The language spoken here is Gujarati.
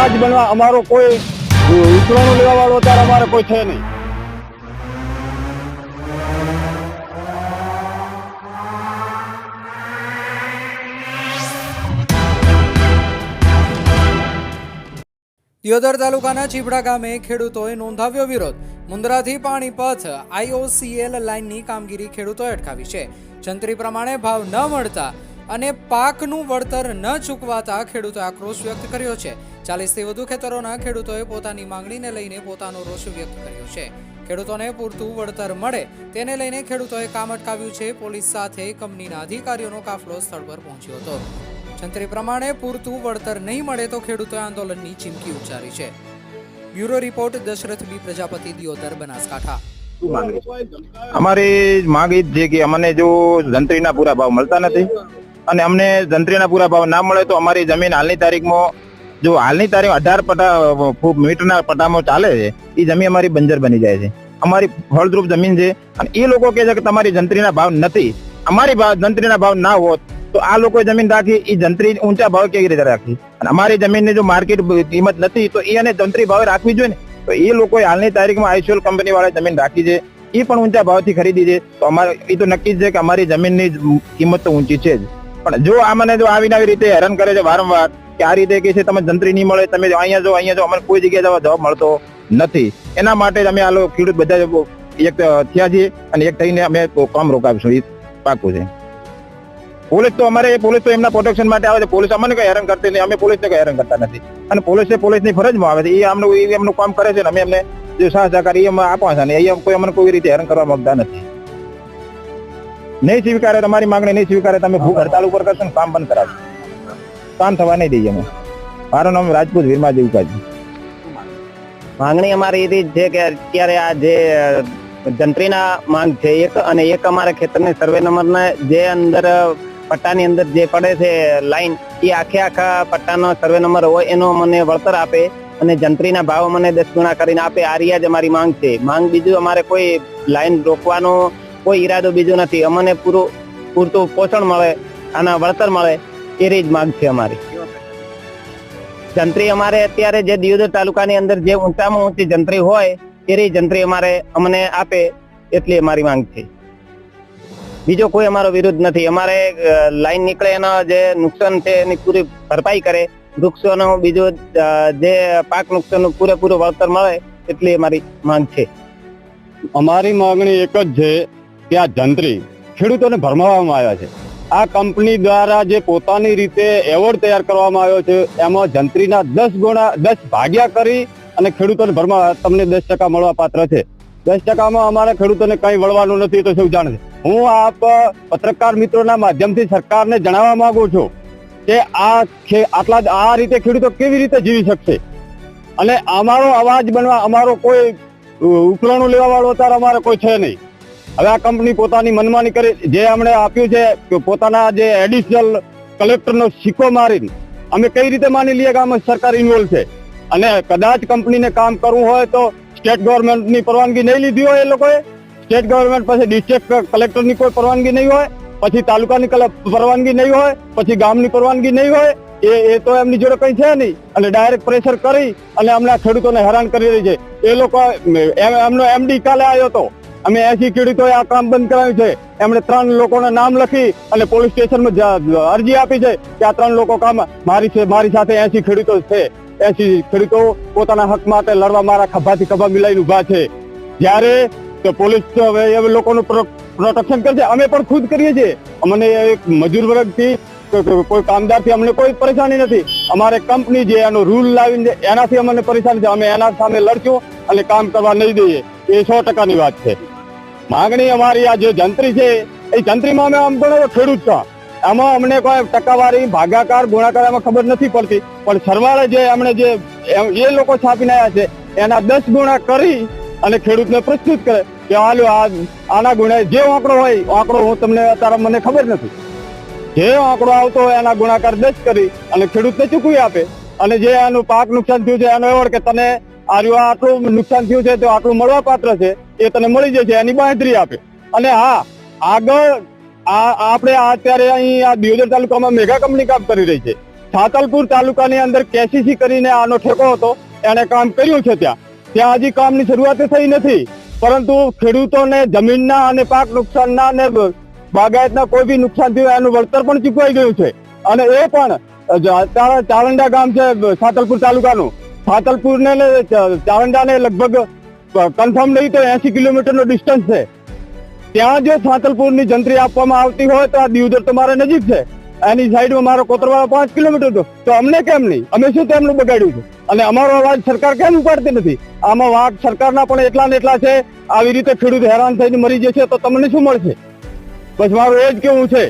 અનાજ બનવા અમારો કોઈ ઉતરણું લેવા વાળો અત્યારે અમારે કોઈ છે નહીં. દિયોદર તાલુકાના ચીપડા ગામે ખેડૂતોએ નોંધાવ્યો વિરોધ. મુન્દ્રાથી પાણીપથ આઈઓસીએલ લાઇનની કામગીરી ખેડૂતોએ અટકાવી છે. જંત્રી પ્રમાણે ભાવ ન મળતા અને પાકનું વળતર ન ચૂકવાતા ખેડૂતોએ આક્રોશ વ્યક્ત કર્યો છે. ચાલીસથી વધુ ખેતરોના ખેડૂતોએ પોતાની માંગણીને લઈને પોતાનો રોષ વ્યક્ત કર્યો છે. ખેડૂતોને પૂરતું વળતર મળે તેને લઈને ખેડૂતોએ કામ અટકાવ્યું છે. પોલીસ સાથે કંપનીના અધિકારીઓનો કાફલો સ્થળ પર પહોંચ્યો હતો. જંત્રી પ્રમાણે પૂરતું વળતર નહીં મળે તો ખેડૂતોએ આંદોલનની ચીમકી ઉચ્ચારી છે. Bureau report, Dashrath B Prajapati, Deodar, Banaskantha. અમારી માંગ એ છે કે અમને જો જંત્રીના પૂરા ભાવ મળતા નથી અને અમને જંત્રીના પૂરા ભાવ ના મળે તો અમારી જમીન હાલની તારીખમાં જો હાલની તારીખ અઢાર પટા મીટરના પટામાં ચાલે છે એ જમીન અમારી બંજર બની જાય છે. અમારી ફળદ્રુપ જમીન છે અને એ લોકો કહે છે કે તમારી જંત્રીના ભાવ નથી. અમારી ભાવ જંત્રીના ભાવ ના હોત, તો આ લોકોએ જમીન રાખી એ જંત્રી ઊંચા ભાવ કેવી રીતે રાખી? અને અમારી જમીનની જો માર્કેટ કિંમત નથી, તો એ અને જંત્રી ભાવે રાખવી જોઈએ ને? તો એ લોકોએ હાલની તારીખમાં આઈસોલ કંપની વાળા જમીન રાખી છે. એ પણ ઊંચા ભાવથી ખરીદી છે. તો અમારે એ તો નક્કી છે કે અમારી જમીનની કિંમત તો ઊંચી છે જ. પણ જો આ મને જો આવીને આવી રીતે હેરાન કરે છે વારંવાર કે આ રીતે કે છે તમે જંત્રી નહીં મળે તમે અહીંયા જો અહીંયા જો અમને કોઈ જગ્યાએ જવા જવાબ મળતો નથી. એના માટે અમે આ લોકો ખેડૂત બધા એક થયા છીએ અને એક થઈને અમે કામ રોકાવીશું. એ પાકું છે. પોલીસ તો અમારે પોલીસ તો એમના પ્રોટેક્શન માટે આવે છે. પોલીસ અમને કઈ હેરાન કરતી નહીં. અમે પોલીસને કઈ હેરાન કરતા નથી. અને પોલીસ પોલીસની ફરજમાં આવે છે. એ અમને એ એમનું કામ કરે છે ને અમે એમને જે સાહ સહકાર એ અમે આપવા છે ને એ કોઈ અમને કોઈ રીતે હેરાન કરવા માંગતા નથી. નહીં સ્વીકારે તમારી માંગણી નહીં સ્વીકારે તમે ભૂખ હડતાલ ઉપર કરશો ને કામ બંધ કરાવશો. કામ થવા નહીં દઈએ અમે. મારું નામ રાજપૂત વીરમા દેવકાજી માંગણી અમારી એવી છે કે અત્યારે આ જે જંત્રીના માંગ છે, એક અને એક અમારા ખેતરની સર્વે નંબરના જે અંદર પટ્ટાની અંદર જે પડે છે લાઈન એ આખે આખા પટ્ટાનો સર્વે નંબર હોય એનો મને વળતર આપે અને જંત્રીના ભાવ મને દસ ગુણા કરીને આપે. આ રહ્યા જ અમારી માંગ છે. માંગ બીજું અમારે કોઈ લાઈન રોકવાનો કોઈ ઈરાદો બીજો નથી. અમને પૂરું, પૂરતું પોષણ મળે, આના વળતર મળે. એ માંગ છે અમારી. જંત્રી અમારે અત્યારે જે દિયોદર તાલુકાની અંદર જે ઊંચામાં ઊંચી જંત્રી હોય, એ જંત્રી અમારે અમને આપે એટલી અમારી માંગ છે. બીજો કોઈ અમારો વિરોધ નથી. અમારે લાઈન નીકળે, એનો જે નુકસાન છે, એની પૂરી ભરપાઈ કરે. વૃક્ષોનો બીજો જે પાક નુકસાનનું પૂરેપૂરું વળતર મળે, એટલી અમારી માંગ છે. અમારી માંગણી એક જ છે કે આ જંત્રી ખેડૂતોને ભરમાવવામાં આવ્યા છે. આ કંપની દ્વારા જે પોતાની રીતે એવોર્ડ તૈયાર કરવામાં આવ્યો છે, એમાં જંત્રીના દસ ગુણા, દસ ભાગ્યા કરી અને ખેડૂતોને ભરમાં તમને દસ ટકા મળવા પાત્ર છે. દસ ટકામાં અમારા ખેડૂતોને કંઈ વળવાનું નથી, તો શું જાણે? છે હું આપ પત્રકાર મિત્રોના માધ્યમથી સરકારને જણાવવા માંગુ છું કે આ આટલા આ રીતે ખેડૂતો કેવી રીતે જીવી શકશે? અને અમારો અવાજ બનવા, અમારો કોઈ ઉકલણું લેવા વાળો અત્યારે અમારે કોઈ છે નહીં. હવે આ કંપની પોતાની મનમાની કરી, જે અમને આપ્યું છે પોતાના જે એડિશનલ કલેક્ટરનો સિક્કો મારીને, અમે કઈ રીતે માની લઈએ કે આમાં સરકાર ઇન્વોલ્વ છે? અને કદાચ કંપનીને કામ કરવું હોય તો સ્ટેટ ગવર્મેન્ટની પરવાનગી નહીં લીધી હોય એ લોકોએ સ્ટેટ ગવર્મેન્ટ પાસે ડિસ્ટ્રિક્ટ કલેક્ટરની કોઈ પરવાનગી નહીં હોય, પછી તાલુકાની પરવાનગી નહીં હોય, પછી ગામની પરવાનગી નહીં હોય, એ એ તો એમની જોડે કંઈ છે નહીં. અને ડાયરેક્ટ પ્રેશર કરી અને અમને ખેડૂતોને હેરાન કરી રહી છે. એ લોકો, એમ- એમનો એમડી કાલે આવ્યો હતો. અમે એસી ખેડૂતોએ આ કામ બંધ કરાવ્યું છે. એમણે ત્રણ લોકોના નામ લખી અને પોલીસ સ્ટેશનમાં અરજી આપી છે કે આ ત્રણ લોકો કામ મારી છે, મારી સાથે એસી ખેડૂતો છે. એસી ખેડૂતો પોતાના હક માટે લડવા મારા ખભાથી ખભા મિલાઈને ઊભા છે. જ્યારે પોલીસ લોકોનું પ્રોટેક્શન કરશે. અમે પણ ખુદ કરીએ છીએ. અમને એક મજૂર વર્ગથી કોઈ કામદારથી અમને કોઈ પરેશાની નથી. અમારે કંપની જે એનો રૂલ લાવીને એનાથી અમને પરેશાની છે. અમે એના સામે લડશું અને કામ કરવા નહીં દઈએ. એ સો ટકાની વાત છે. માંગણી અમારી આ જે જંત્રી છે, એ જંત્રીમાં અમે આમ ગણો ખેડૂત છો. એમાં અમને કોઈ ટકાવારી, ભાગાકાર, ગુણાકાર એમાં ખબર નથી પડતી. પણ સરવાળે જે અમને જે એ લોકો છાપીને આવ્યા છે, એના દસ ગુણા કરી અને ખેડૂતને પ્રસ્તુત કરે કે હાલો, આ, આના ગુણે જે આંકડો હોય, આંકડો હું તમને અત્યારે મને ખબર નથી. જે આંકડો આવતો હોય, એના ગુણાકાર દસ કરી અને ખેડૂતને ચૂકવી આપે. અને જે આનું પાક નુકસાન થયું છે, એનો એવોર્ડ કે તને આ આટલું નુકસાન થયું છે, તો આટલું મળવા પાત્ર છે, એ તને મળી જશે, એની બાંધરી આપે. અને હા, આગળ આપણે અત્યારે અહીં આ દિયોદર તાલુકામાં મેગા કંપની કામ કરી રહી છે. સાતલપુર તાલુકાની અંદર કેસીસી કરીને આનો ઠેકો હતો એને કામ કર્યું છે ત્યાં. ત્યાં હજી કામની શરૂઆત થઈ નથી, પરંતુ ખેડૂતોને જમીનના અને પાક નુકસાનના અને બાગાયતના કોઈ બી નુકસાન થયું, એનું વળતર પણ ચૂકવાઈ ગયું છે. અને એ પણ ચારંડા ગામ છે સાતલપુર તાલુકાનું. સાતલપુર ને ચારંડા ને લગભગ કન્ફર્મ નહીં તો એસી કિલોમીટર નો ડિસ્ટન્સ છે. ત્યાં જો સાતલપુરની જંત્રી આપવામાં આવતી હોય તો આ દિવદર તો નજીક છે. એની સાઈડમાં મારો કોતરવાળો પાંચ કિલોમીટર હતો. તો અમને કેમ નહીં? અમે શું તેમનું બગાડ્યું છે? અને અમારો અવાજ સરકાર કેમ ઉપાડતી નથી? આમાં વાઘ સરકારના પણ એટલા ને એટલા છે, આવી રીતે ખેડૂત હેરાન થઈને મરી જશે તો તમને શું મળશે? બસ મારું એ જ કેવું છે.